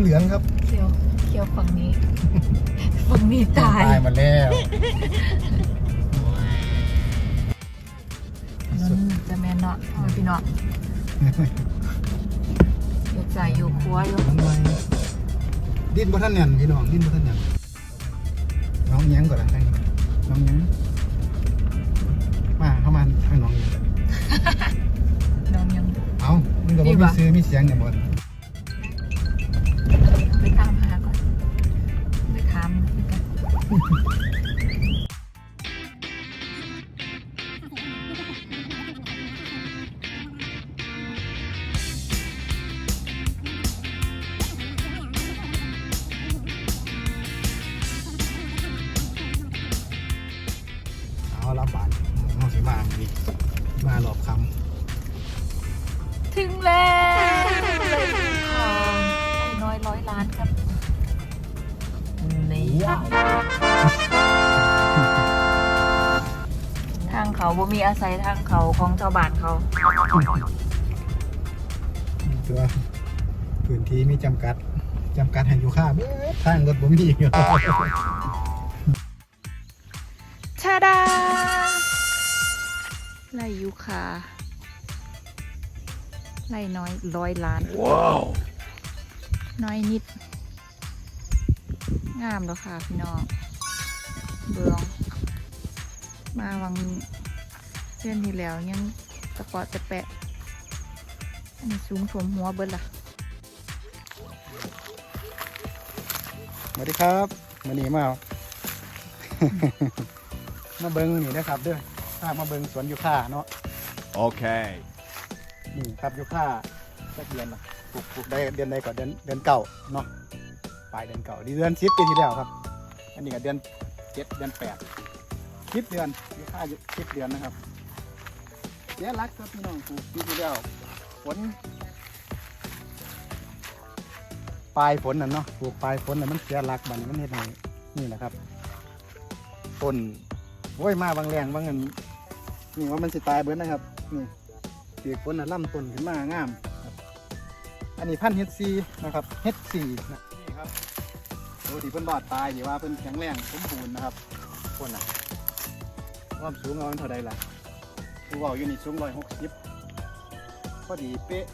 เหลืองครับเขียวเขียวฝั่งนี้ ฝั่งนี้ตาย ตายหมาแล้วนั่นจะแม่นเนาะเอาพี่เนาะอยากใส่อยู่ครัวอยู่ทำไมดิ้นบ่ท่านเนี่ยพี่น้องดิ้นบ่ท่านเนี่ยน้องแย้งก่อนละทางนี้น้องแย้งมาเข้ามาทางน้องแย้งน้องยังเอามันก็บ่ดีมีปะซื้อมีเสียงเนี่ยหมด ครับนี่ทางเขาบ่มีอาศัยทางเขาของชาวบ้านเขาำตัวพื้นที่มีจำกัดจำกัดให้อยู่ค่าเบิดทางรถบ่มีอยู่ชาดาไล่ยูคาไล่น้อยร้อยล้าน ว้าว น้อยนิด งามแล้วค่ะพี่น้อง เบือง มาวังเพื่อนที่แล้วยังตะเปาะตะแปะอันนี้สูงถวมหัวเบิดล่ะสวัสดีครับวันนี้มามาเบิงนี่นะครับเด้อถ้ามาเบิงสวนยูคาเนาะ Okay. นี่ครับยูคาสักเดือนละ ปลูกปลูกได้เดือนใดก่อนเดือนเดือนเก่าเนาะปลายเดือนเก่าดีเดือนสิบปีที่แล้วครับ อันนี้ก็เดือนเจ็ดเดือนแปดสิบเดือนยูคาสิบเดือนนะครับเสียรักครับพี่น้องปลูกปีที่แล้วฝนปลายฝนน่ะเนาะปลูกปลายฝนน่ะมันเสียรักบัดนมันเฮ็ดให้นี่แหละครับต้นโอ้ยมาบางแรงบางเงินนี่ว่ามันสิตายเบิดนะครับนี่เปียกฝนน่ะล่ำต้นขึ้นมางาม อันนี้พันเฮดซีนะครับเฮดซีนะนี่ครับดูที่เพิ่นบอดตายที่ว่าเพิ่นแข็งแรงสมบูรณ์นะครับคนน่ะความสูงเอามันเท่าใดล่ะดูเว่าอยู่นี่สูงร้อยหกสิบพอดีเป๊ะ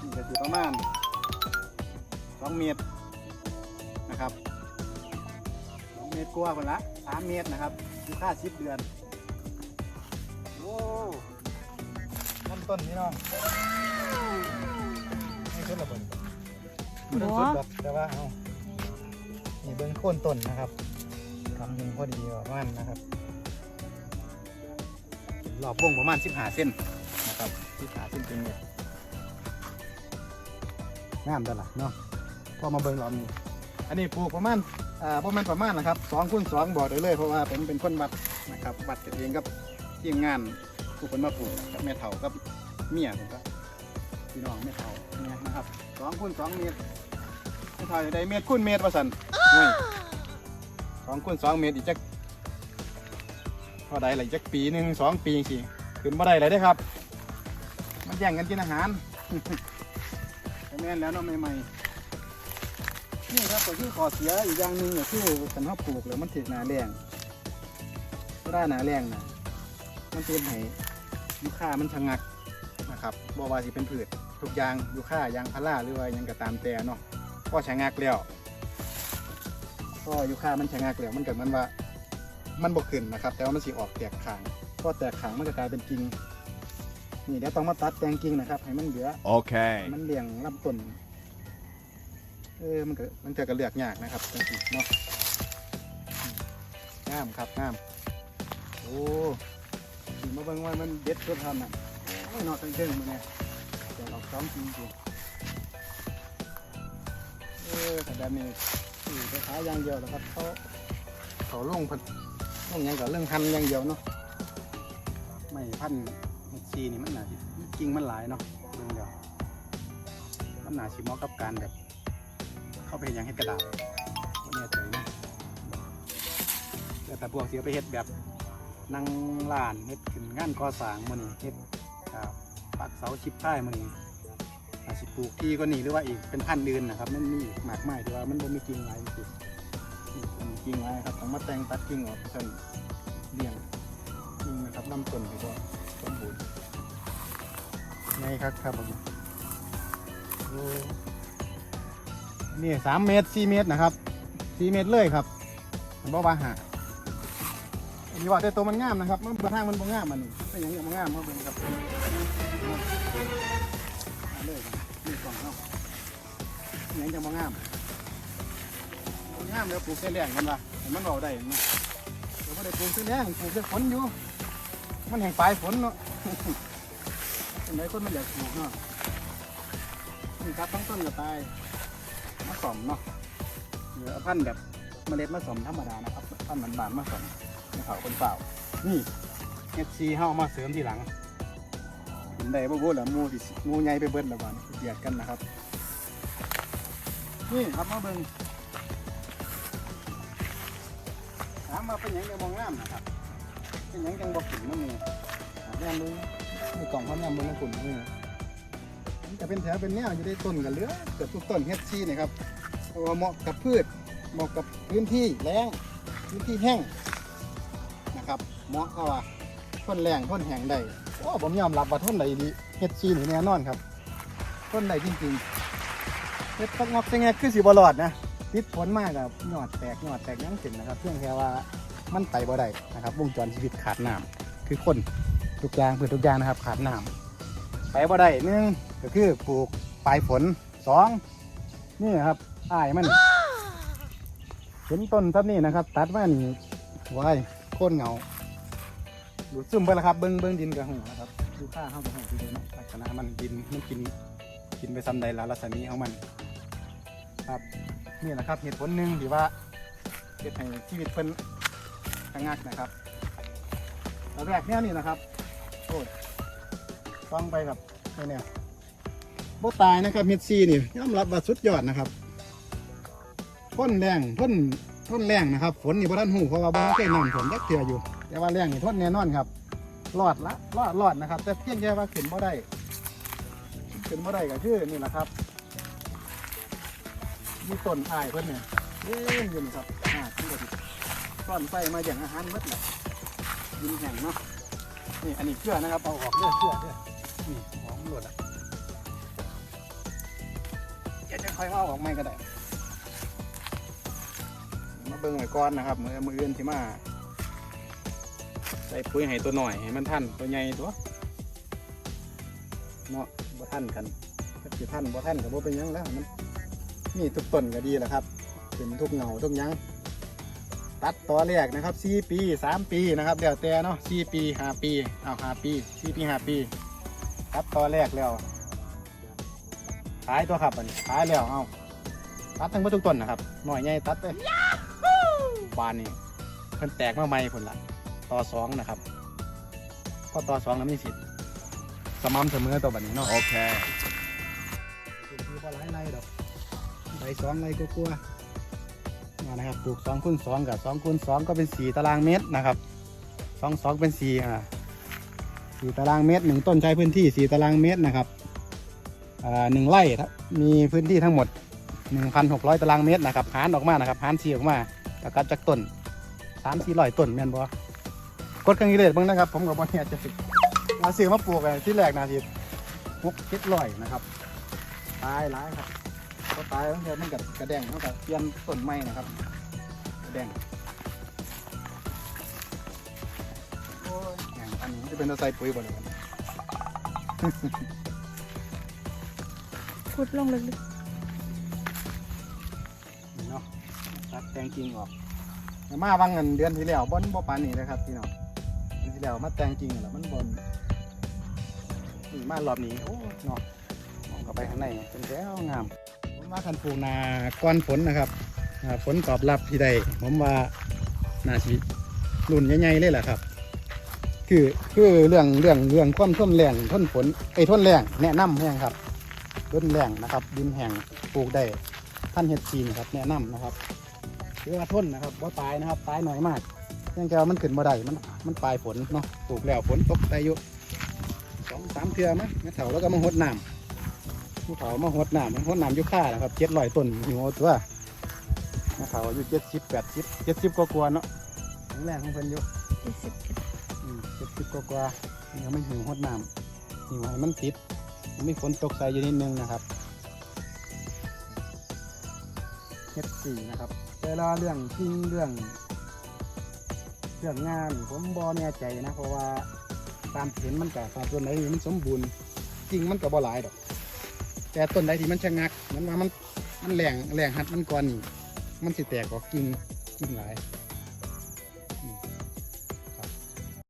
นี่ก็สิประมาณสองเมตรนะครับสองเมตรกว่าคนละสามเมตรนะครับคือค่าสิบเดือนโอ้ต้นต้นนี่น้อง นี่ต้นระเบิดต้นสุดดอกแต่ว่าเอานี่เบิ้งโค่นต้นนะครับทำหนึ่งพอดีประมาณนะครับรอบวงประมาณ15เส้นนะครับ15เส้นเป็นเมตรงามตลอดเนาะพอมาเบิ้งรอบนี้อันนี้ปลูกประมาณอ่าประมาณประมาณนะครับสองคูณสองบอกได้เลย เพราะว่าผมเป็นคนวัดนะครับวัดกันเองกับทีมงานผู้คนมาปลูกกับแม่เฒ่ากับเมียผมก็ พี่น้องแม่เฒ่าเนี่ยนะครับสองคูณสองเมตรแม่เฒ่าจะได้เมตรคูณเมตรว่าสันนี่สองคูณสองเมตรอีกจักพอได้หลายจักปีหนึ่งสองปีสิขึ้นมาได้เลยได้อครับ มันแย่งกันกินอาหารแต่แม่นแล้วเนาะใหม่ๆนี่ครับก็คือข้อเสียอีกอย่างหนึ่งก็คือการเขาปลูกแล้วมันถึงหนาแรงก็ได้หนาแรงนะมันเป็นให้ยูค่ามันชะงักนะครับบ่ว่าสิเป็นพืช ทุกอย่างยูค่ายางพาราหรือว่าหยังก็ตามแต่เนาะก็ชะงักแล้วก็ยูค่ามันชะงักแล้วมันเกิดมันว่ามันบกขึ้นนะครับ แต่ว่ามันสิออกแตกขางพอแตกขางมันก็กลายเป็นกิ่งนี่เดี๋ยวต้องมาตัดแต่งกิ่งนะครับให้มันเหลือ Okay. มันเลี้ยงลำต้นเออมันก็มันจะกระเลือกยากนะครับจังซี่เนาะอืมงามครับงามโอ้ถึงมาเบิ่งว่ามันเด็ดตัวทำน่ะโอ้ยนอตั้งเด้งมาเนี่ย แต่เราซ้อมจริงจริงๆเออแต่แบบนี้อยู่ไปขายอย่างเดียวแล้วครับเขาเขาลงพันลงหยังกับเรื่องพันอย่างเดียวเนาะไม่พันชีนี่มันหนาสิกิ่งมันหลายเนาะเรื่องเดียวมันหนาชิเหมอกับการแบบ เข้าไปเฮ็ดหยังเฮ็ดกระดาษบ่แน่ใจนะแต่แต่พวกเสียไปเฮ็ดแบบนั่งร้านเฮ็ดขึ้นงานก่อสร้างมื้อนี้เฮ็ดอ่าปักเสาชิปใต้มื้อนี้อาจ สิปลูกที่ก็นี่หรือว่าอีกเป็นพันธุ์อื่นนะครับมันมีอีกมากมายที่ว่ามันบ่มีกิ่งหลายจริมีกิ่งหลายครับต้องมาแต่งตัดกิ่งออกเพิ่นเลี้ยงกิ่งนะครับลำต้นที่ก็สมบูรณ์ไงครับครับผมนี่สามเมตรสี่เมตรนะครับสี่เมตรเลยครับมันบ่ว่าหาอันนี้ว่าแต่ตัวมันงามนะครับ มันประทางมันบ่งามมันเป็นอย่างนี้มันงามเขาเป็นครับ นี่ยังจะมางามบ่งามเดี๋ยวปลูกเส้นแดงกันละให้มันเอาได้เนาะเดี๋ยวไม่ได้ปลูกเส้นแดงปลูกเส้นฝนอยู่ มันแห่งปลายฝนเนาะเป็นไหนคนมันอยากปลูกเนาะนี่ครับทั้งต้นก็ตายมาสอมเนาะเหลือพันธุ์แบบเมล็ดมาสอมธรรมดานะครับพันธุ์บานๆมาสอมในเขาคนเปล่า นี่เฮ็ดซีเฮาเอามาเสริมทีหลังกินได้บ่บ่ล่ะมูสิมูใหญ่ไปเบิดแล้วบัดนี้เบียดกันนะครับ นี่ครับมาเบิ่งถามมาเป็นหยังในมองงามนะครับเป็นหยังจังบ่ขึ้นน้ำมูแม่นมึงมีกล่องความงามเบิ่งน้ำฝุ่นนี่มันจะเป็นแถวเป็นแนวอยู่ได้ต้นกันเหลือเกือบทุกต้นเฮดซีนะครับเหมาะกับพืชเหมาะกับพื้นที่แล้งพื้นที่แห้งนะครับเหมาะเขาว่าทนแรงทนแห้งได้โอ้ผมยอมรับว่าทนได้ดีเฮดซีนี่แน่นอนครับทนได้จริงๆ เฮ็ดตักงอกจังไงคือสิบ่รอดนะติดผลมากครับยอดแตกยอดแตกยังสินนะครับเพียงแค่ว่ามันไปบ่ได้นะครับ วงจรชีวิตขาดน้ำคือคนทุกอย่างเพื่อทุกอย่างนะครับขาดน้ำไปบ่ได้หนึ่งก็คือปลูกปลายฝนสองนี่ครับอ้ายมันเห็นต้นทับนี่นะครับ ตัดมานี่ไว้โค่นเงาดูดซึมไปแล้วครับเบิ้งเบิ้งดินกับหูนะครับดูค่าเข้ากับหูทีเดียวเนาะลักษณะมันดินมันกินกินไปซ้ำใดละลักษณะนี้ของมัน ครับนี่นะครับเหตุผลหนึ่งที่ว่าเหตุให้ชีวิตเพิ่นชะงักนะครับแล้วแรกเนี่ยนี่นะครับโอ้ยฟังไปกับนี่เนี่ยโบตายนะครับเฮดซีนี่ยอมรับว่าสุดยอดนะครับพ่นแรงพ่นพ่นแรงนะครับ ฝนนี่พระท่านหูเพราะว่าบ่เคยนำฝนยักเถื่ออยู่ แต่ว่าแรงนี่ทนแน่นอนครับรอดละรอดรอดนะครับ แต่เพียงแค่ว่าขึ้นบ่ได้ขึ้นบ่ได้ก็คือนี่แหละครับ มีต้นอ้ายเพิ่นเนี่ยเล่นอยู่นี่ครับอ่าที่กระดิซ่อนไฟมาอย่างอาหารหมดแหละยินแห้งเนาะนี่อันนี้เกลือนะครับเอาออกเลือเกลือเลือนี่หอมหลดอะจะจะค่อยเอาออกไม่ก็ได้มาเบิ่งไว้ก่อนนะครับมือมือเอื่นที่มาใส่ปุ๋ยให้ตัวหน่อยให้มันทันตัวใหญ่ตัวเนาะบ่ทันกันถ้าสิทันบ่ทันก็บ่เป็นยังแล้วมัน มีทุกต้นก็ดีแหละครับเป็นทุกเหงาทุกหยังตัดต่อแรกนะครับ4ปี3 ปีนะครับเดี๋ยวแต่เนาะ4ปี5ปีอ้าว5ปี4ปี5ปี ตัดต่อแรกแล้วขายตัวครับอันนี้ขายแล้วเอาตัดทั้งหมดทุกต้นนะครับหน่อยใหญ่ตัดไปบานนี่เพิ่นแตกมาใหม่พุ่นละต่อสองนะครับพอต่อสองแล้วมีสิทธิ์สม่ำเสมอตัวแบบนี้เนาะ Okay. คือพอหลายไรดอก ไรสองไรก็กลัวๆนะครับปลูกสองคูณสองกับสองคูณสองก็เป็นสี่ตารางเมตรนะครับสองสองเป็นสี่อ่าสี่ตารางเมตรหนึ่งต้นใช้พื้นที่สี่ตารางเมตรนะครับอ่าหนึ่งไร่ครับมีพื้นที่ทั้งหมดหนึ่งพันหกร้อยตารางเมตรนะครับหารออกมานะครับหารสี่ออกมาแล้วก็จากต้นสามสี่ร้อยต้นแม่นบ่กดเครื่องกิเลสบ้างนะครับ ผมกับบอลเนี่ยจะสิมาซื้อมาปลูกกันที่แรกนาทีหกเจ็ดร้อยนะครับตายหลายครับ ก็ตายตั้งแต่มันกับกระแดงเท่ากับเปลี่ยนต้นไม้นะครับ กระแดงโอ้ยแหงอันนี้จะเป็นตัวใส่ปุ๋ยบ่เลยมันขุดลงลึกนี่เนาะตัดแตงกิ่งออกแต่มาบางเงินเดือนที่แล้วบอนบ่ปานนี้นะครับพี่น้องเดือนที่แล้วมาแตงกิ่งแล้วมันบนนี่มารอบนี้โอ้ยเนาะมองเข้าไปข้างในเป็นแล้วงามผม ว่าคันปลูกนาก้อนฝนนะครับฝนตอบรับที่ใดผมว่านาชีรุ่นใหญ่ๆเลยแหละครับ คือคือเรื่องเรื่องเรื่องความท่วมแรงท่นฝนไอ้ท่นแรงแนะนำแห้งครับท่นแรงนะครับ ดินแห้งปลูกได้ท่านเฮ็ดซีนครับแนะนำนะครับคือว่าท่นนะครับว่าตายนะครับตายหน่อยมากเพียงแต่ว่ามันขึ้นมาได้มันมันปลายฝนเนาะปลูกแล้วฝนตกได้อยู่สองสามเทือมั้งแม่เถาแล้วก็มาหดน้ำ ผู้เฒ่ามาหดน้ำหดน้ำอยุค่านะครับเจ็ดร้อยต้นอยู่เอาตัวมาเฒ่าอายุเจ็ดสิบแปดสิบเจ็ดสิบกว่าๆเนาะแข็งแรงของเพิ่นอยู่เจ็ดสิบเอ็ดเจ็ดสิบกว่าๆนี่ก็ไม่หิวหดน้ำหิวให้มันติดมันมีฝนตกใส่อยู่นิดนึงนะครับเฮ็ดสี่นะครับแต่ละเรื่องจริงเรื่อง เรื่องงานผมบอแน่ใจนะ เพราะว่าตามเห็นมันกับต้นไหนที่มันสมบูรณ์จริงมันกับบ่หลายดอก แต่ต้นใดที่มันชะงักมันว่ามันมันแหลงแหลงหัดมันก่อนนี่มันสิแตกออกกิ่งกิ่งหลาย